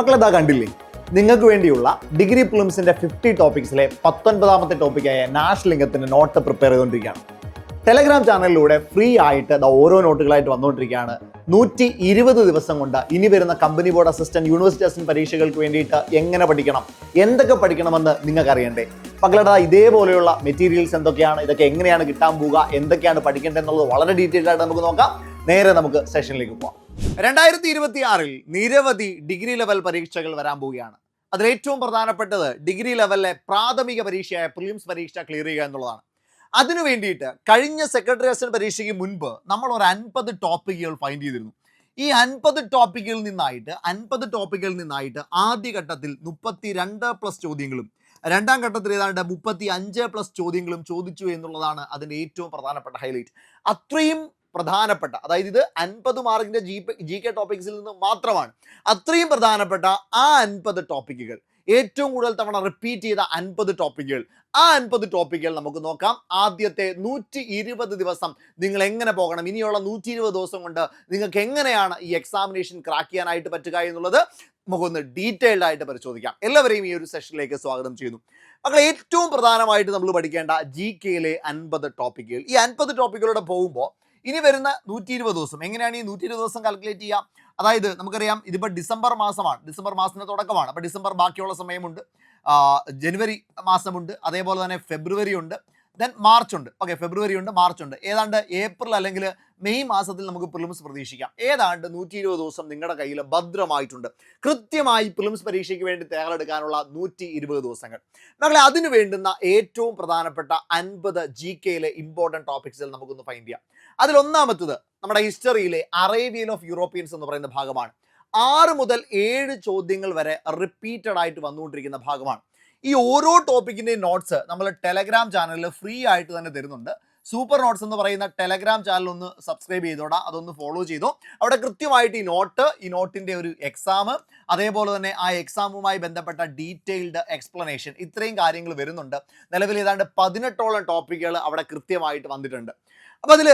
മക്കളെന്താ കണ്ടില്ലേ? നിങ്ങൾക്ക് വേണ്ടിയുള്ള ഡിഗ്രി പ്ലിംസിന്റെ ഫിഫ്റ്റി ടോപ്പിക്സിലെ പത്തൊൻപതാമത്തെ ടോപ്പിക്കായ നാഷ് ലിംഗത്തിന്റെ നോട്ട് പ്രിപ്പയർ ചെയ്തുകൊണ്ടിരിക്കുകയാണ്. ടെലഗ്രാം ചാനലിലൂടെ ഫ്രീ ആയിട്ട് അത് ഓരോ നോട്ടുകളായിട്ട് വന്നുകൊണ്ടിരിക്കുകയാണ്. നൂറ്റി ഇരുപത് ദിവസം കൊണ്ട് ഇനി വരുന്ന company board assistant university assistant പരീക്ഷകൾക്ക് വേണ്ടിയിട്ട് എങ്ങനെ പഠിക്കണം? എന്തൊക്കെ പഠിക്കണമെന്ന് നിങ്ങൾക്ക് അറിയണ്ടേ മക്കളുടെ ഇതേപോലെയുള്ള മെറ്റീരിയൽസ് എന്തൊക്കെയാണ്? ഇതൊക്കെ എങ്ങനെയാണ് കിട്ടാൻ പോവുക? എന്തൊക്കെയാണ് പഠിക്കേണ്ടത് എന്നുള്ളത് വളരെ ഡീറ്റെയിൽഡ് ആയിട്ട് നമുക്ക് നോക്കാം. നേരെ നമുക്ക് സെഷനിലേക്ക് പോവാം. രണ്ടായിരത്തി ഇരുപത്തി ആറിൽ നിരവധി ഡിഗ്രി ലെവൽ പരീക്ഷകൾ വരാൻ പോവുകയാണ്. അതിൽ ഏറ്റവും പ്രധാനപ്പെട്ടത് ഡിഗ്രി ലെവലിലെ പ്രാഥമിക പരീക്ഷയായ പ്രിലിംസ് പരീക്ഷ ക്ലിയർ ചെയ്യുക എന്നുള്ളതാണ്. അതിനു വേണ്ടിയിട്ട് കഴിഞ്ഞ സെക്രട്ടറി അസിസ്റ്റന്റ് പരീക്ഷയ്ക്ക് മുൻപ് നമ്മൾ ഒരു അൻപത് ടോപ്പിക്കുകൾ ഫൈൻഡ് ചെയ്തിരുന്നു. ഈ അൻപത് ടോപ്പിക്കുകളിൽ നിന്നായിട്ട് അൻപത് ടോപ്പിക്കുകളിൽ നിന്നായിട്ട് ആദ്യ ഘട്ടത്തിൽ മുപ്പത്തി രണ്ട് പ്ലസ് ചോദ്യങ്ങളും രണ്ടാം ഘട്ടത്തിൽ ഏതാണ്ട് മുപ്പത്തി അഞ്ച് പ്ലസ് ചോദ്യങ്ങളും ചോദിച്ചു എന്നുള്ളതാണ് അതിന്റെ ഏറ്റവും പ്രധാനപ്പെട്ട ഹൈലൈറ്റ്. അത്രയും പ്രധാനപ്പെട്ട അതായത് ഇത് അൻപത് മാർക്കിന്റെ ജി ജി കെ ടോപ്പിക്സിൽ നിന്ന് മാത്രമാണ്. അത്രയും പ്രധാനപ്പെട്ട ആ അൻപത് ടോപ്പിക്കുകൾ ഏറ്റവും കൂടുതൽ തവണ റിപ്പീറ്റ് ചെയ്ത അൻപത് ടോപ്പിക്കുകൾ ആ അൻപത് ടോപ്പിക്കുകൾ നമുക്ക് നോക്കാം. ആദ്യത്തെ നൂറ്റി ഇരുപത് ദിവസം നിങ്ങൾ എങ്ങനെ പോകണം? ഇനിയുള്ള നൂറ്റി ഇരുപത് ദിവസം കൊണ്ട് നിങ്ങൾക്ക് എങ്ങനെയാണ് ഈ എക്സാമിനേഷൻ ക്രാക്ക് ചെയ്യാനായിട്ട് പറ്റുക എന്നുള്ളത് നമുക്കൊന്ന് ഡീറ്റെയിൽഡ് ആയിട്ട് പരിശോധിക്കാം. എല്ലാവരെയും ഈ ഒരു സെഷനിലേക്ക് സ്വാഗതം ചെയ്യുന്നു. മക്കളെ ഏറ്റവും പ്രധാനമായിട്ട് നമ്മൾ പഠിക്കേണ്ട ജി കെയിലെ അൻപത് ടോപ്പിക്കുകൾ ഈ അൻപത് ടോപ്പിക്കുകളുടെ പോകുമ്പോൾ ഇനി വരുന്ന നൂറ്റി ഇരുപത് ദിവസം. എങ്ങനെയാണ് ഈ നൂറ്റി ഇരുപത് ദിവസം കാൽക്കുലേറ്റ് ചെയ്യുക അതായത് നമുക്കറിയാം ഇതിപ്പോൾ ഡിസംബർ മാസമാണ്. ഡിസംബർ മാസത്തിന്റെ തുടക്കമാണ്. അപ്പോൾ ഡിസംബർ ബാക്കിയുള്ള സമയമുണ്ട്. ജനുവരി മാസമുണ്ട്. അതേപോലെ തന്നെ ഫെബ്രുവരി ഉണ്ട് ദെൻ മാർച്ച് ഉണ്ട്. ഓക്കെ ഫെബ്രുവരി ഉണ്ട് മാർച്ച് ഉണ്ട്. ഏതാണ്ട് ഏപ്രിൽ അല്ലെങ്കിൽ മെയ് മാസത്തിൽ നമുക്ക് പ്രിലിംസ് പ്രതീക്ഷിക്കാം. ഏതാണ്ട് നൂറ്റി ഇരുപത് ദിവസം നിങ്ങളുടെ കയ്യിൽ ഭദ്രമായിട്ടുണ്ട്. കൃത്യമായി പ്രിലിംസ് പരീക്ഷയ്ക്ക് വേണ്ടി തയ്യാറെടുക്കാനുള്ള നൂറ്റി ഇരുപത് ദിവസങ്ങൾ. മകളെ അതിനു വേണ്ടുന്ന ഏറ്റവും പ്രധാനപ്പെട്ട അൻപത് ജി കെയിലെ ഇമ്പോർട്ടന്റ് ടോപ്പിക്സിൽ നമുക്കൊന്ന് ഫൈൻഡ് ചെയ്യാം. അതിൽ ഒന്നാമത്തത് നമ്മുടെ ഹിസ്റ്ററിയിലെ അറേബ്യൻ ഓഫ് യൂറോപ്യൻസ് എന്ന് പറയുന്ന ഭാഗമാണ്. ആറ് മുതൽ ഏഴ് ചോദ്യങ്ങൾ വരെ റിപ്പീറ്റഡ് ആയിട്ട് വന്നുകൊണ്ടിരിക്കുന്ന ഭാഗമാണ്. ഈ ഓരോ ടോപ്പിക്കിന്റെയും നോട്ട്സ് നമ്മൾ ടെലഗ്രാം ചാനലിൽ ഫ്രീ ആയിട്ട് തന്നെ തരുന്നുണ്ട്. സൂപ്പർ നോട്ട്സ് എന്ന് പറയുന്ന ടെലഗ്രാം ചാനൽ ഒന്ന് സബ്സ്ക്രൈബ് ചെയ്തോടാ അതൊന്ന് ഫോളോ ചെയ്തോ. അവിടെ കൃത്യമായിട്ട് ഈ നോട്ട് ഈ നോട്ടിന്റെ ഒരു എക്സാം അതേപോലെ തന്നെ ആ എക്സാമുമായി ബന്ധപ്പെട്ട ഡീറ്റെയിൽഡ് എക്സ്പ്ലനേഷൻ ഇത്രയും കാര്യങ്ങൾ വരുന്നുണ്ട്. നിലവിൽ ഏതാണ്ട് പതിനെട്ടോളം ടോപ്പിക്കുകൾ അവിടെ കൃത്യമായിട്ട് വന്നിട്ടുണ്ട്. അപ്പോൾ അതിൽ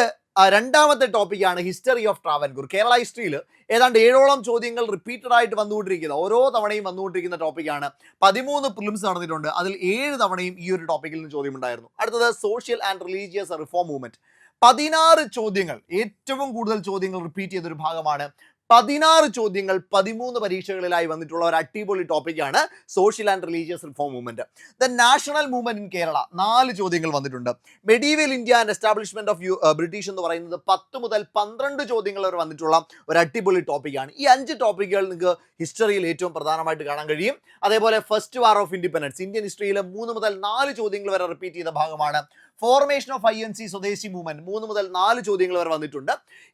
രണ്ടാമത്തെ ടോപ്പിക്കാണ് ഹിസ്റ്ററി ഓഫ് ട്രാവൻകൂർ കേരള ഹിസ്റ്ററിയിൽ ഏതാണ്ട് ഏഴോളം ചോദ്യങ്ങൾ റിപ്പീറ്റഡ് ആയിട്ട് വന്നുകൊണ്ടിരിക്കുന്ന. ഓരോ തവണയും വന്നുകൊണ്ടിരിക്കുന്ന ടോപ്പിക്കാണ് പതിമൂന്ന് പ്രിലിംസ് നടന്നിട്ടുണ്ട്. അതിൽ ഏഴ് തവണയും ഈ ഒരു ടോപ്പിക്കിൽ നിന്ന് ചോദ്യം ഉണ്ടായിരുന്നു. അടുത്തത് social and religious reform movement പതിനാറ് ചോദ്യങ്ങൾ ഏറ്റവും കൂടുതൽ ചോദ്യങ്ങൾ റിപ്പീറ്റ് ചെയ്ത ഒരു ഭാഗമാണ് പതിനാറ് ചോദ്യങ്ങൾ പതിമൂന്ന് പരീക്ഷകളിലായി വന്നിട്ടുള്ള ഒരു അടിപൊളി ടോപ്പിക്കാണ് social and religious reform movement the national movement in Kerala നാല് ചോദ്യങ്ങൾ വന്നിട്ടുണ്ട്. Medieval India and establishment of British എന്ന് പറയുന്നത് പത്ത് മുതൽ പന്ത്രണ്ട് ചോദ്യങ്ങൾ വരെ വന്നിട്ടുള്ള ഒരു അടിപൊളി ടോപ്പിക്കാണ് ഈ അഞ്ച് ടോപ്പിക്കുകൾ നിങ്ങൾക്ക് ഹിസ്റ്ററിയിൽ ഏറ്റവും പ്രധാനമായിട്ട് കാണാൻ കഴിയും. അതേപോലെ first war of independence Indian ഹിസ്റ്ററിയിലെ മൂന്ന് മുതൽ നാല് ചോദ്യങ്ങൾ വരെ റിപ്പീറ്റ് ചെയ്ത ഭാഗമാണ് formation of I N C swadeshi movement മൂന്ന് മുതൽ നാല് ചോദ്യങ്ങൾ വരെ വന്നിട്ടുണ്ട്.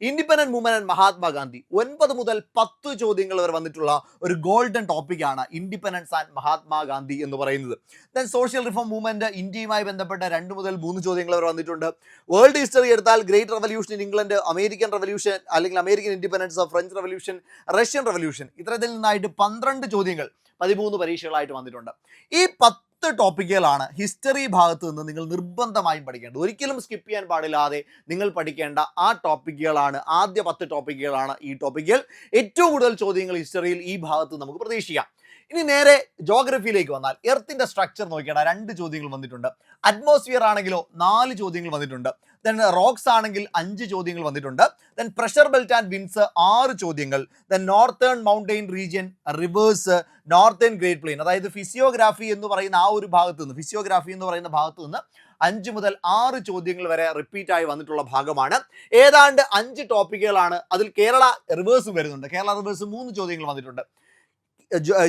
ഇൻഡിപെൻഡന്റ് മൂവ്മെന്റ് ആൻഡ് മഹാത്മാഗാന്ധി ഒൻപത് മുതൽ പത്ത് ചോദ്യങ്ങൾ വരെ വന്നിട്ടുള്ള ഒരു ഗോൾഡൻ ടോപ്പിക്കാണ് ഇൻഡിപെൻഡൻസ് ആൻഡ് മഹാത്മാഗാന്ധി എന്ന് പറയുന്നത്. ദെൻ സോഷ്യൽ റിഫോം മൂവ്മെന്റ് ഇന്ത്യയുമായി ബന്ധപ്പെട്ട രണ്ട് മുതൽ മൂന്ന് ചോദ്യങ്ങൾ വരെ വന്നിട്ടുണ്ട്. വേൾഡ് ഹിസ്റ്ററി എടുത്താൽ great revolution in England American revolution അല്ലെങ്കിൽ American independence French revolution Russian revolution ഇത്തരത്തിൽ നിന്നായിട്ട് പന്ത്രണ്ട് ചോദ്യങ്ങൾ പതിമൂന്ന് പരീക്ഷകളായിട്ട് വന്നിട്ടുണ്ട്. ഈ പത്ത് ടോപ്പിക്കുകളാണ് ഹിസ്റ്ററി ഭാഗത്ത് നിന്ന് നിങ്ങൾ നിർബന്ധമായും പഠിക്കേണ്ടത്. ഒരിക്കലും സ്കിപ്പ് ചെയ്യാൻ പാടില്ലാതെ നിങ്ങൾ പഠിക്കേണ്ട ആ ടോപ്പിക്കുകളാണ് ആദ്യ പത്ത് ടോപ്പിക്കുകളാണ് ഈ ടോപ്പിക്കുകൾ ഏറ്റവും കൂടുതൽ ചോദ്യങ്ങൾ ഹിസ്റ്ററിയിൽ ഈ ഭാഗത്ത് നമുക്ക് പ്രതീക്ഷിക്കാം. ഇനി നേരെ ജോഗ്രഫിയിലേക്ക് വന്നാൽ എർത്തിന്റെ സ്ട്രക്ചർ നോക്കിയാൽ രണ്ട് ചോദ്യങ്ങൾ വന്നിട്ടുണ്ട്. അറ്റ്മോസ്ഫിയർ ആണെങ്കിലോ നാല് ചോദ്യങ്ങൾ വന്നിട്ടുണ്ട്. ദെൻ റോക്സ് ആണെങ്കിൽ അഞ്ച് ചോദ്യങ്ങൾ വന്നിട്ടുണ്ട്. Then pressure belt and winds ആറ് ചോദ്യങ്ങൾ. Then northern mountain region rivers northern great plain അതായത് ഫിസിയോഗ്രാഫി എന്ന് പറയുന്ന ആ ഒരു ഭാഗത്ത് നിന്ന് ഫിസിയോഗ്രാഫി എന്ന് പറയുന്ന ഭാഗത്ത് നിന്ന് അഞ്ച് മുതൽ ആറ് ചോദ്യങ്ങൾ വരെ റിപ്പീറ്റ് ആയി വന്നിട്ടുള്ള ഭാഗമാണ്. ഏതാണ്ട് അഞ്ച് ടോപ്പിക്കുകളാണ് അതിൽ കേരള റിവേഴ്സ് വരുന്നുണ്ട്. കേരള റിവേഴ്സ് മൂന്ന് ചോദ്യങ്ങൾ വന്നിട്ടുണ്ട്.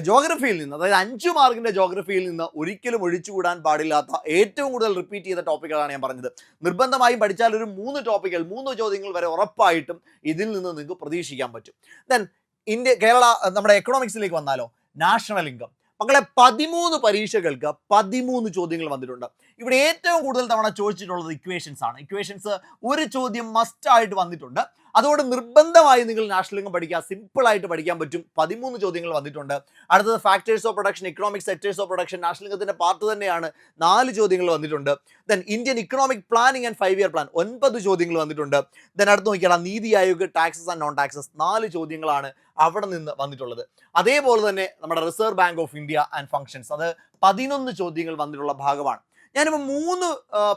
ജോഗ്രഫിയിൽ നിന്ന് അതായത് അഞ്ച് മാർക്കിന്റെ ജോഗ്രഫിയിൽ നിന്ന് ഒരിക്കലും ഒഴിച്ചുകൂടാൻ പാടില്ലാത്ത ഏറ്റവും കൂടുതൽ റിപ്പീറ്റ് ചെയ്ത ടോപ്പിക്കുകളാണ് ഞാൻ പറഞ്ഞത്. നിർബന്ധമായും പഠിച്ചാൽ ഒരു മൂന്ന് ടോപ്പിക്കുകൾ മൂന്ന് ചോദ്യങ്ങൾ വരെ ഉറപ്പായിട്ടും ഇതിൽ നിന്ന് നിങ്ങൾക്ക് പ്രതീക്ഷിക്കാൻ പറ്റും. ദെൻ ഇന്ത്യ കേരള നമ്മുടെ എക്കണോമിക്സിലേക്ക് വന്നാലോ? നാഷണൽ ഇൻകം മക്കളെ പതിമൂന്ന് പരീക്ഷകൾക്ക് പതിമൂന്ന് ചോദ്യങ്ങൾ വന്നിട്ടുണ്ട്. ഇവിടെ ഏറ്റവും കൂടുതൽ തവണ ചോദിച്ചിട്ടുള്ളത് ഇക്വേഷൻസ് ആണ്. ഇക്വേഷൻസ് ഒരു ചോദ്യം മസ്റ്റ് ആയിട്ട് വന്നിട്ടുണ്ട്. അതുകൊണ്ട് നിർബന്ധമായി നിങ്ങൾ ഇൻകം പഠിക്കുക സിമ്പിൾ ആയിട്ട് പഠിക്കാൻ പറ്റും. പതിമൂന്ന് ചോദ്യങ്ങൾ വന്നിട്ടുണ്ട്. അടുത്തത് factors of production economic sectors of production national ഇൻകത്തിന്റെ part തന്നെയാണ്. നാല് ചോദ്യങ്ങൾ വന്നിട്ടുണ്ട്. Then Indian economic planning and five year plan ഒൻപത് ചോദ്യങ്ങൾ വന്നിട്ടുണ്ട്. ദെൻ അടുത്ത് നോക്കിയാൽ NITI Aayog taxes and non taxes നാല് ചോദ്യങ്ങളാണ് അവിടെ നിന്ന് വന്നിട്ടുള്ളത്. അതേപോലെ തന്നെ നമ്മുടെ reserve bank of India and functions അത് പതിനൊന്ന് ചോദ്യങ്ങൾ വന്നിട്ടുള്ള ഭാഗമാണ്. ഞാനിപ്പോൾ മൂന്ന്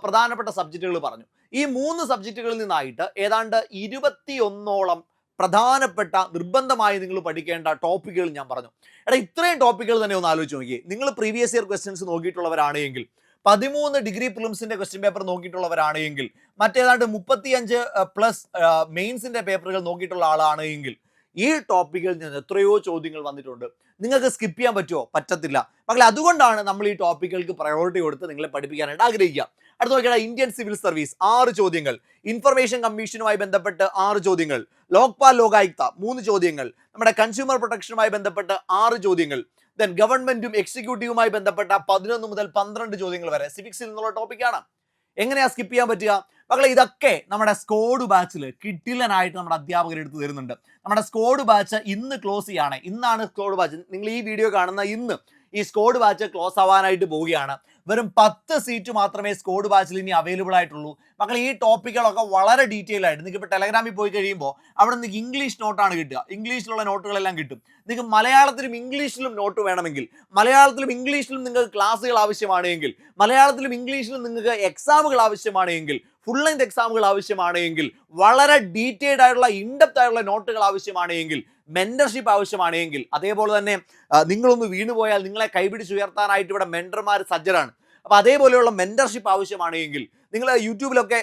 പ്രധാനപ്പെട്ട സബ്ജക്റ്റുകൾ പറഞ്ഞു. ഈ മൂന്ന് സബ്ജക്റ്റുകളിൽ നിന്നായിട്ട് ഏതാണ്ട് ഇരുപത്തിയൊന്നോളം പ്രധാനപ്പെട്ട നിർബന്ധമായി നിങ്ങൾ പഠിക്കേണ്ട ടോപ്പിക്കുകൾ ഞാൻ പറഞ്ഞു. എടാ ഇത്രയും ടോപ്പിക്കുകൾ തന്നെ ഒന്ന് ആലോചിച്ച് നോക്കി നിങ്ങൾ പ്രീവിയസ് ഇയർ ക്വസ്റ്റ്യൻസ് നോക്കിയിട്ടുള്ളവരാണ് എങ്കിൽ പതിമൂന്ന് ഡിഗ്രി പ്രിലിംസിന്റെ ക്വസ്റ്റ്യൻ പേപ്പർ നോക്കിയിട്ടുള്ളവരാണെങ്കിൽ മറ്റേതാണ്ട് മുപ്പത്തിയഞ്ച് പ്ലസ് മെയിൻസിന്റെ പേപ്പറുകൾ നോക്കിയിട്ടുള്ള ആളാണ് എങ്കിൽ ഈ ടോപ്പിക്കിൽ നിന്ന് എത്രയോ ചോദ്യങ്ങൾ വന്നിട്ടുണ്ട്. നിങ്ങൾക്ക് സ്കിപ്പ് ചെയ്യാൻ പറ്റുമോ? പറ്റത്തില്ല. മക്കളെ അതുകൊണ്ടാണ് നമ്മൾ ഈ ടോപ്പിക്കുകൾക്ക് പ്രയോറിറ്റി കൊടുത്ത് നിങ്ങളെ പഠിപ്പിക്കാനായിട്ട് ആഗ്രഹിക്കുക. അടുത്ത നോക്കിയാൽ ഇന്ത്യൻ സിവിൽ സർവീസ് ആറ് ചോദ്യങ്ങൾ. ഇൻഫർമേഷൻ കമ്മീഷനുമായി ബന്ധപ്പെട്ട് ആറ് ചോദ്യങ്ങൾ. ലോക്പാൽ ലോകായുക്ത മൂന്ന് ചോദ്യങ്ങൾ. നമ്മുടെ കൺസ്യൂമർ പ്രൊട്ടക്ഷനുമായി ബന്ധപ്പെട്ട് ആറ് ചോദ്യങ്ങൾ. ദെൻ ഗവൺമെന്റും എക്സിക്യൂട്ടീവുമായി ബന്ധപ്പെട്ട പതിനൊന്ന് മുതൽ പന്ത്രണ്ട് ചോദ്യങ്ങൾ വരെ സിവിക്സിൽ നിന്നുള്ള ടോപ്പിക്കാണ് എങ്ങനെയാ സ്കിപ്പ് ചെയ്യാൻ പറ്റുക? മക്കളെ ഇതൊക്കെ നമ്മുടെ സ്കോഡ് ബാച്ചിൽ കിട്ടില്ലനായിട്ട് നമ്മുടെ അധ്യാപകർ എടുത്തു തരുന്നുണ്ട്. നമ്മുടെ സ്കോഡ് ബാച്ച് ഇന്ന് ക്ലോസ് ചെയ്യാണ്. ഇന്നാണ് സ്കോഡ് ബാച്ച് നിങ്ങൾ ഈ വീഡിയോ കാണുന്ന ഇന്ന് ഈ സ്കോഡ് ബാച്ച് ക്ലോസ് ആവാനായിട്ട് പോവുകയാണ്. വെറും പത്ത് സീറ്റ് മാത്രമേ സ്കോഡ് ബാച്ചിൽ ഇനി അവൈലബിൾ ആയിട്ടുള്ളൂ. മക്കൾ ഈ ടോപ്പിക്കുകളൊക്കെ വളരെ ഡീറ്റെയിൽ ആയിട്ട് നിങ്ങൾക്ക് ഇപ്പോൾ ടെലഗ്രാമിൽ പോയി കഴിയുമ്പോൾ അവിടെ നിങ്ങൾക്ക് ഇംഗ്ലീഷ് നോട്ടാണ് കിട്ടുക. ഇംഗ്ലീഷിലുള്ള നോട്ടുകളെല്ലാം കിട്ടും. നിങ്ങൾക്ക് മലയാളത്തിലും ഇംഗ്ലീഷിലും നോട്ട് വേണമെങ്കിൽ മലയാളത്തിലും ഇംഗ്ലീഷിലും നിങ്ങൾക്ക് ക്ലാസ്സുകൾ ആവശ്യമാണെങ്കിൽ മലയാളത്തിലും ഇംഗ്ലീഷിലും നിങ്ങൾക്ക് എക്സാമുകൾ ആവശ്യമാണ് എങ്കിൽ ഫുൾ ലെങ്ത് എക്സാമുകൾ ആവശ്യമാണെങ്കിൽ വളരെ ഡീറ്റെയിൽഡ് ആയിട്ടുള്ള ഇൻഡെപ്ത് ആയിട്ടുള്ള നോട്ടുകൾ ആവശ്യമാണെങ്കിൽ മെന്റർഷിപ്പ് എങ്കിൽ അതേപോലെ തന്നെ നിങ്ങളൊന്ന് വീണുപോയാൽ നിങ്ങളെ കൈപിടിച്ച് ഉയർത്താനായിട്ട് ഇവിടെ മെന്റർമാർ സജ്ജരാണ്. അപ്പോൾ അതേപോലെയുള്ള മെന്റർഷിപ്പ് ആവശ്യമാണെങ്കിൽ നിങ്ങൾ യൂട്യൂബിലൊക്കെ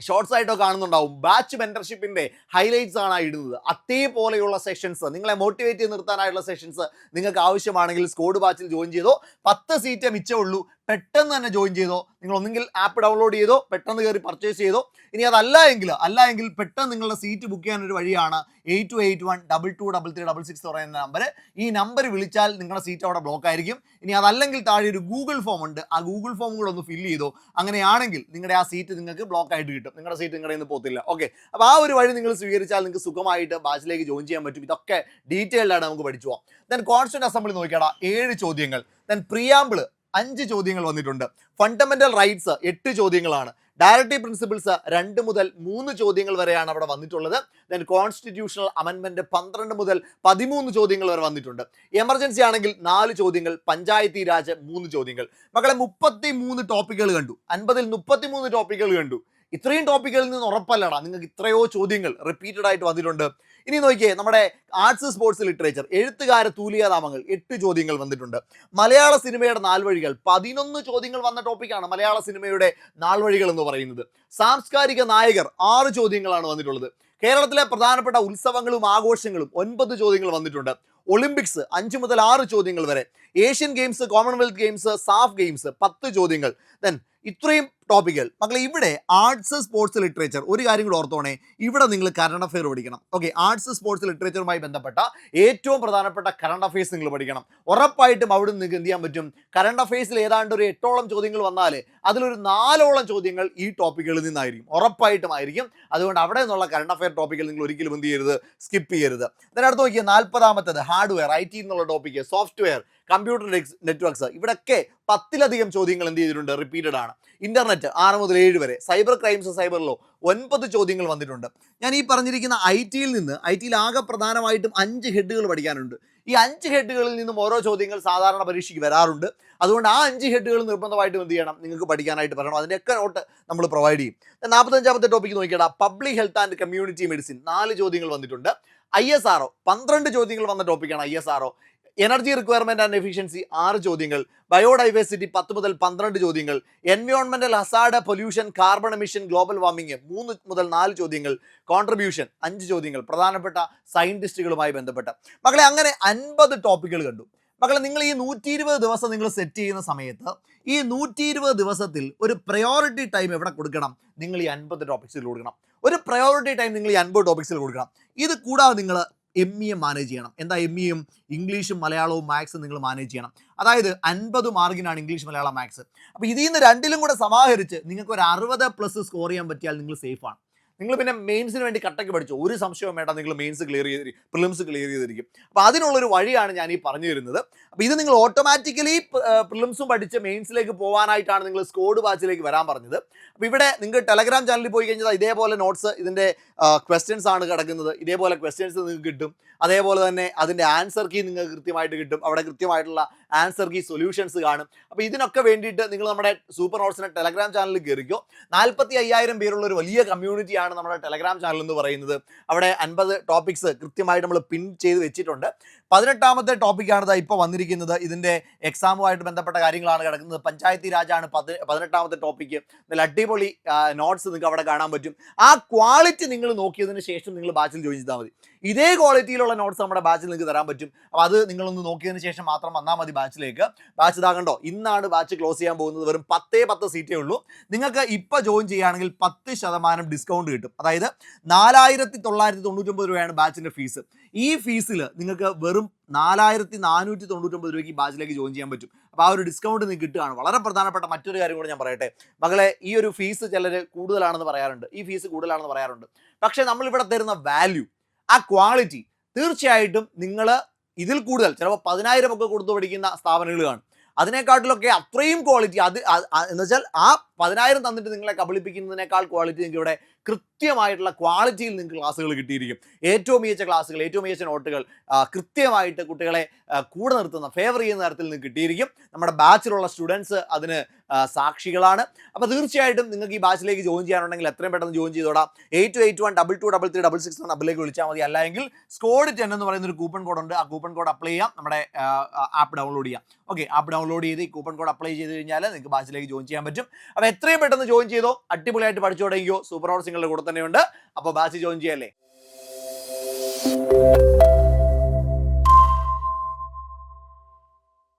ഷോർട്സ് ആയിട്ടോ കാണുന്നുണ്ടാവും ബാച്ച് മെന്റർഷിപ്പിന്റെ ഹൈലൈറ്റ്സ് ആണ് ഇടുന്നത്. അതേപോലെയുള്ള സെഷൻസ് നിങ്ങളെ മോട്ടിവേറ്റ് ചെയ്ത് നിർത്താനായിട്ടുള്ള സെഷൻസ് നിങ്ങൾക്ക് ആവശ്യമാണെങ്കിൽ സ്കോഡ് ബാച്ചിൽ ജോയിൻ ചെയ്തോ പത്ത് സീറ്റേ മിച്ചമുള്ളൂ പെട്ടെന്ന് തന്നെ ജോയിൻ ചെയ്തോ നിങ്ങൾ ഒന്നെങ്കിൽ ആപ്പ് ഡൗൺലോഡ് ചെയ്തോ പെട്ടെന്ന് കയറി പർച്ചേസ് ചെയ്തോ. ഇനി അതല്ല എങ്കിൽ അല്ല എങ്കിൽ പെട്ടെന്ന് നിങ്ങളുടെ സീറ്റ് ബുക്ക് ചെയ്യാൻ ഒരു വഴിയാണ് eight two eight one double two double three double six പറയുന്ന നമ്പർ ഈ നമ്പർ വിളിച്ചാൽ നിങ്ങളുടെ സീറ്റ് അവിടെ ബ്ലോക്ക് ആയിരിക്കും. ഇനി അതല്ലെങ്കിൽ താഴെ ഒരു ഗൂഗിൾ ഫോം ഉണ്ട്. ആ ഗൂഗിൾ ഫോം കൂടെ ഒന്ന് ഫില്ല് ചെയ്തോ. അങ്ങനെയാണെങ്കിൽ നിങ്ങളുടെ ആ സീറ്റ് നിങ്ങൾക്ക് ബ്ലോക്ക് ആയിട്ട് കിട്ടും. നിങ്ങളുടെ സീറ്റ് നിങ്ങളുടെ നിന്ന് പോത്തില്ല. ഓക്കെ അപ്പോൾ ആ ഒരു വഴി നിങ്ങൾ സ്വീകരിച്ചാൽ നിങ്ങൾക്ക് സുഖമായിട്ട് ബാച്ചിലേക്ക് ജോയിൻ ചെയ്യാൻ പറ്റും. ഇതൊക്കെ ഡീറ്റെയിൽഡ് ആയിട്ട് നമുക്ക് പഠിച്ചു പോകാം ദെൻ കോൺസ്റ്റന്റ് അസംബ്ലി നോക്കിയാടാ ഏഴ് ചോദ്യങ്ങൾ. ദെൻ പ്രിയാമ്പിൾ അഞ്ച് ചോദ്യങ്ങൾ വന്നിട്ടുണ്ട്. ഫണ്ടമെന്റൽ റൈറ്റ്സ് എട്ട് ചോദ്യങ്ങളാണ്. ഡയറക്റ്റീവ് പ്രിൻസിപ്പിൾസ് രണ്ട് മുതൽ മൂന്ന് ചോദ്യങ്ങൾ വരെയാണ് അവിടെ വന്നിട്ടുള്ളത്. ദെൻ കോൺസ്റ്റിറ്റ്യൂഷണൽ അമെൻമെന്റ് പന്ത്രണ്ട് മുതൽ പതിമൂന്ന് ചോദ്യങ്ങൾ വരെ വന്നിട്ടുണ്ട്. എമർജൻസി ആണെങ്കിൽ നാല് ചോദ്യങ്ങൾ പഞ്ചായത്തി രാജ് മൂന്ന് ചോദ്യങ്ങൾ. മക്കളെ മുപ്പത്തി മൂന്ന് ടോപ്പിക്കുകൾ കണ്ടു. അൻപതിൽ മുപ്പത്തി മൂന്ന് ടോപ്പിക്കുകൾ കണ്ടു. ഇത്രയും ടോപ്പിക്കുകളിൽ നിന്ന് ഉറപ്പല്ലടാ. നിങ്ങൾക്ക് ഇത്രയോ ചോദ്യങ്ങൾ റിപ്പീറ്റഡ് ആയിട്ട് വന്നിട്ടുണ്ട്. ഇനി നോക്കിയേ നമ്മുടെ ആർട്സ് സ്പോർട്സ് ലിറ്ററേച്ചർ എഴുത്തുകാര തൂലികാതാമങ്ങൾ എട്ട് ചോദ്യങ്ങൾ വന്നിട്ടുണ്ട്. മലയാള സിനിമയുടെ നാൾവഴികൾ പതിനൊന്ന് ചോദ്യങ്ങൾ വന്ന ടോപ്പിക്കാണ് മലയാള സിനിമയുടെ നാൾവഴികൾ എന്ന് പറയുന്നത്. സാംസ്കാരിക നായകർ ആറ് ചോദ്യങ്ങളാണ് വന്നിട്ടുള്ളത്. കേരളത്തിലെ പ്രധാനപ്പെട്ട ഉത്സവങ്ങളും ആഘോഷങ്ങളും ഒൻപത് ചോദ്യങ്ങൾ വന്നിട്ടുണ്ട്. ഒളിമ്പിക്സ് അഞ്ച് മുതൽ ആറ് ചോദ്യങ്ങൾ വരെ. Asian games Commonwealth games SAF games പത്ത് ചോദ്യങ്ങൾ. ദെൻ ഇത്രയും ടോപ്പിക്കുകൾ മക്കളെ ഇവിടെ ആർട്സ് സ്പോർട്സ് ലിറ്ററേച്ചർ ഒരു കാര്യം കൂടെ ഓർത്തോണേ. ഇവിടെ നിങ്ങൾ കറണ്ട് അഫെയർ പഠിക്കണം. ഓക്കെ ആർട്സ് സ്പോർട്സ് ലിറ്ററേച്ചറുമായി ബന്ധപ്പെട്ട ഏറ്റവും പ്രധാനപ്പെട്ട കറണ്ട് അഫെയർസ് നിങ്ങൾ പഠിക്കണം. ഉറപ്പായിട്ടും അവിടെ നിങ്ങൾക്ക് എന്ത് ചെയ്യാൻ പറ്റും? കറണ്ട് അഫെയർസിൽ ഏതാണ്ട് ഒരു എട്ടോളം ചോദ്യങ്ങൾ വന്നാൽ അതിലൊരു നാലോളം ചോദ്യങ്ങൾ ഈ ടോപ്പിക്കുകളിൽ നിന്നായിരിക്കും. ഉറപ്പായിട്ടും ആയിരിക്കും. അതുകൊണ്ട് അവിടെ നിന്നുള്ള കറണ്ട് അഫെയർ ടോപ്പിക്കുകൾ നിങ്ങൾ ഒരിക്കലും എന്ത് ചെയ്യരുത്? സ്കിപ്പ് ചെയ്യരുത്. അതിനടുത്ത് നോക്കിയാൽ നാൽപ്പതാമത്തത് ഹാർഡ്വെയർ ഐ ടി എന്നുള്ള ടോപ്പിക്ക് സോഫ്റ്റ്വെയർ കമ്പ്യൂട്ടർ നെറ്റ്വർക്ക്സ് ഇവിടെയൊക്കെ പത്തിലധികം ചോദ്യങ്ങൾ എന്ത് ചെയ്തിട്ടുണ്ട്? റിപ്പീറ്റഡ് ആണ്. ഇന്റർനെറ്റ് ആറ് മുതൽ ഏഴ് വരെ സൈബർ ക്രൈംസ് സൈബർ ലോ ഒൻപത് ചോദ്യങ്ങൾ വന്നിട്ടുണ്ട്. ഞാൻ ഈ പറഞ്ഞിരിക്കുന്ന ഐ ടിയിൽ നിന്ന് ഐ ടിയിൽ ആകെ പ്രധാനമായിട്ടും അഞ്ച് ഹെഡുകൾ പഠിക്കാനുണ്ട്. ഈ അഞ്ച് ഹെഡുകളിൽ നിന്നും ഓരോ ചോദ്യങ്ങൾ സാധാരണ പരീക്ഷയ്ക്ക് വരാറുണ്ട്. അതുകൊണ്ട് ആ അഞ്ച് ഹെഡുകൾ നിർബന്ധമായിട്ടും എന്ത് ചെയ്യണം? നിങ്ങൾക്ക് പഠിക്കാനായിട്ട് പറയണം. അതിന്റെയൊക്കെ നോട്ട് നമ്മൾ പ്രൊവൈഡ് ചെയ്യും. നാൽപ്പത്തഞ്ചാമത്തെ ടോപ്പിക്ക് നോക്കിയാൽ public health and community medicine നാല് ചോദ്യങ്ങൾ വന്നിട്ടുണ്ട്. ഐ എസ് ആർ പന്ത്രണ്ട് ചോദ്യങ്ങൾ വന്ന ടോപ്പിക്കാണ് I S R energy requirement and efficiency ആറ് ചോദ്യങ്ങൾ. ബയോഡൈവേഴ്സിറ്റി പത്ത് മുതൽ പന്ത്രണ്ട് ചോദ്യങ്ങൾ. എൻവയോൺമെന്റൽ hazard pollution carbon emission global warming മൂന്ന് മുതൽ നാല് ചോദ്യങ്ങൾ. കോൺട്രിബ്യൂഷൻ അഞ്ച് ചോദ്യങ്ങൾ. പ്രധാനപ്പെട്ട സയന്റിസ്റ്റുകളുമായി ബന്ധപ്പെട്ട. മക്കളെ അങ്ങനെ അൻപത് ടോപ്പിക്കുകൾ കണ്ടു. മക്കളെ നിങ്ങൾ ഈ നൂറ്റി ഇരുപത് ദിവസം നിങ്ങൾ സെറ്റ് ചെയ്യുന്ന സമയത്ത് ഈ നൂറ്റി ഇരുപത് ദിവസത്തിൽ ഒരു പ്രയോറിറ്റി ടൈം എവിടെ കൊടുക്കണം? നിങ്ങൾ ഈ അൻപത് ടോപ്പിക്സിൽ കൊടുക്കണം. ഒരു പ്രയോറിറ്റി ടൈം നിങ്ങൾ ഈ അൻപത് ടോപ്പിക്സിൽ കൊടുക്കണം. ഇത് കൂടാതെ നിങ്ങൾ എം ഇ എം മാനേജ് ചെയ്യണം. എന്താ എം ഇ എം ഇംഗ്ലീഷും മലയാളവും മാത്സും നിങ്ങൾ മാനേജ് ചെയ്യണം. അതായത് അൻപത് മാർക്കിനാണ് ഇംഗ്ലീഷ് മലയാളം മാത്സ് അപ്പോൾ ഇതിൽ നിന്ന് രണ്ടിലും കൂടെ സമാഹരിച്ച് നിങ്ങൾക്ക് ഒരു അറുപത് പ്ലസ് സ്കോർ ചെയ്യാൻ പറ്റിയാൽ നിങ്ങൾ സേഫാണ് നിങ്ങൾ പിന്നെ മെയിൻസിന് വേണ്ടി കട്ടയ്ക്ക് പഠിച്ചു. ഒരു സംശയവും വേണ്ട നിങ്ങൾ മെയിൻസ് ക്ലിയർ ചെയ്ത് പ്രിലിംസ് ക്ലിയർ ചെയ്തിരിക്കും അപ്പോൾ അതിനുള്ളൊരു വഴിയാണ് ഞാൻ ഈ പറഞ്ഞു തരുന്നത് അപ്പോൾ ഇത് നിങ്ങൾ ഓട്ടോമാറ്റിക്കലി പ്രിലിംസും പഠിച്ച് മെയിൻസിലേക്ക് പോകാനായിട്ടാണ് നിങ്ങൾ സ്കോഡ് ബാച്ചിലേക്ക് വരാൻ പറഞ്ഞത്. അപ്പോൾ ഇവിടെ നിങ്ങൾ ടെലഗ്രാം ചാനലിൽ പോയി കഴിഞ്ഞാൽ ഇതേപോലെ നോട്ട്സ് ഇതിന്റെ ക്വസ്റ്റ്യൻസ് ആണ് കിടക്കുന്നത്. ഇതേപോലെ ക്വസ്റ്റ്യൻസ് നിങ്ങൾക്ക് കിട്ടും. അതേപോലെ തന്നെ അതിന്റെ ആൻസർ കീ നിങ്ങൾക്ക് കൃത്യമായിട്ട് കിട്ടും. അവിടെ കൃത്യമായിട്ടുള്ള ആൻസർ കീ സൊല്യൂഷൻസ് കാണും. അപ്പോൾ ഇതിനൊക്കെ വേണ്ടിയിട്ട് നിങ്ങൾ നമ്മുടെ സൂപ്പർ നോട്ട്സിന്റെ ടെലഗ്രാം ചാനലിൽ കയറിക്കോ നാൽപ്പത്തി അയ്യായിരം പേരുള്ള ഒരു വലിയ കമ്മ്യൂണിറ്റിയാണ് നമ്മുടെ ടെലഗ്രാം ചാനൽ എന്ന് പറയുന്നത്. അവിടെ അൻപത് ടോപ്പിക്സ് കൃത്യമായിട്ട് നമ്മൾ പിൻ ചെയ്ത് വെച്ചിട്ടുണ്ട്. പതിനെട്ടാമത്തെ ടോപ്പിക്കാണ് ഇപ്പോൾ വന്നിരിക്കുന്നത്. ഇതിന്റെ എക്സാമുമായിട്ട് ബന്ധപ്പെട്ട കാര്യങ്ങളാണ് കിടക്കുന്നത്. പഞ്ചായത്തി രാജാണ് പതി പതിനെട്ടാമത്തെ ടോപ്പിക്ക് നല്ല അടിപൊളി നോട്ട്സ് നിങ്ങൾക്ക് അവിടെ കാണാൻ പറ്റും. ആ ക്വാളിറ്റി നിങ്ങൾ നോക്കിയതിന് ശേഷം നിങ്ങൾ ബാച്ചിൽ ജോയിൻ ചെയ്താൽ മതി. ഇതേ ക്വാളിറ്റിയിലുള്ള നോട്ട്സ് നമ്മുടെ ബാച്ചിൽ നിങ്ങൾക്ക് തരാൻ പറ്റും. അപ്പോൾ അത് നിങ്ങളൊന്ന് നോക്കിയതിന് ശേഷം മാത്രം വന്നാൽ മതി ബാച്ചിലേക്ക് ബാച്ച് ഇതാകണ്ടോ ഇന്നാണ് ബാച്ച് ക്ലോസ് ചെയ്യാൻ പോകുന്നത്. വെറും പത്തേ പത്ത് സീറ്റേ ഉള്ളൂ നിങ്ങൾക്ക് ഇപ്പോൾ ജോയിൻ ചെയ്യുകയാണെങ്കിൽ പത്ത് ശതമാനം ഡിസ്കൗണ്ട് കിട്ടും. അതായത് നാലായിരത്തി തൊള്ളായിരത്തി തൊണ്ണൂറ്റൊമ്പത് രൂപയാണ് ബാച്ചിന്റെ ഫീസ് ഈ ഫീസിൽ നിങ്ങൾക്ക് വെറും നാലായിരത്തി നാനൂറ്റി തൊണ്ണൂറ്റൊമ്പത് രൂപയ്ക്ക് ബാച്ചിലേക്ക് ജോയിൻ ചെയ്യാൻ പറ്റും. അപ്പോൾ ആ ഒരു ഡിസ്കൗണ്ട് നിങ്ങൾക്ക് കിട്ടുകയാണ്. വളരെ പ്രധാനപ്പെട്ട മറ്റൊരു കാര്യം കൂടെ ഞാൻ പറയട്ടെ. മകളെ ഈ ഒരു ഫീസ് ചിലർ കൂടുതലാണെന്ന് പറയാറുണ്ട്. ഈ ഫീസ് കൂടുതലാണെന്ന് പറയാറുണ്ട്. പക്ഷേ നമ്മളിവിടെ തരുന്ന വാല്യൂ ആ ക്വാളിറ്റി തീർച്ചയായിട്ടും നിങ്ങൾ ഇതിൽ കൂടുതൽ ചിലപ്പോൾ പതിനായിരം ഒക്കെ കൊടുത്തു പഠിക്കുന്ന സ്ഥാപനങ്ങൾ കാണും. അതിനെക്കാട്ടിലൊക്കെ അത്രയും ക്വാളിറ്റി അത് എന്ന് വെച്ചാൽ ആ പതിനായിരം തന്നിട്ട് നിങ്ങളെ കബളിപ്പിക്കുന്നതിനേക്കാൾ ക്വാളിറ്റി നിങ്ങൾക്ക് ഇവിടെ കൃത്യമായിട്ടുള്ള ക്വാളിറ്റിയിൽ നിങ്ങൾക്ക് ക്ലാസ്സുകൾ കിട്ടിയിരിക്കും. ഏറ്റവും മികച്ച ക്ലാസ്സുകൾ ഏറ്റവും മികച്ച നോട്ടുകൾ കൃത്യമായിട്ട് കുട്ടികളെ കൂടെ നിർത്തുന്ന ഫേവർ ചെയ്യുന്ന തരത്തിൽ നിന്ന് കിട്ടിയിരിക്കും. നമ്മുടെ ബാച്ചിലുള്ള സ്റ്റുഡൻസ് അതിന് സാക്ഷികളാണ്. അപ്പോൾ തീർച്ചയായിട്ടും നിങ്ങൾക്ക് ഈ ബാച്ചിലേക്ക് ജോയിൻ ചെയ്യാനുണ്ടെങ്കിൽ എത്രയും പെട്ടെന്ന് join ചെയ്തോടാം. Eight two eight one double two double three double six നമ്പറിലേക്ക് വിളിച്ചാൽ മതി. അല്ലെങ്കിൽ സ്കോഡ് ടെൻ എന്ന് പറയുന്ന ഒരു കൂപ്പൺ കോഡ് ഉണ്ട്. ആ കൂപ്പൺ കോഡ് അപ്ലൈ ചെയ്യാം. നമ്മുടെ ആപ്പ് ഡൗൺലോഡ് ചെയ്യാം. ഓക്കെ ആപ്പ് ഡൗൺലോഡ് ചെയ്ത് ഈ കൂപ്പൺ കോഡ് അപ്ലൈ ചെയ്ത് കഴിഞ്ഞാൽ നിങ്ങൾക്ക് ബാച്ചിലേക്ക് ജോയിൻ ചെയ്യാൻ പറ്റും. അപ്പോൾ എത്രയും പെട്ടെന്ന് ജോയിൻ ചെയ്തോ അടിപൊളിയായിട്ട് പഠിച്ചു തുടങ്ങിയോ സൂപ്പർ ഹോർസ് നിങ്ങളുടെ കൂടെ തന്നെയുണ്ട്. അപ്പോൾ ബാച്ച് ജോയിൻ ചെയ്യല്ലേ?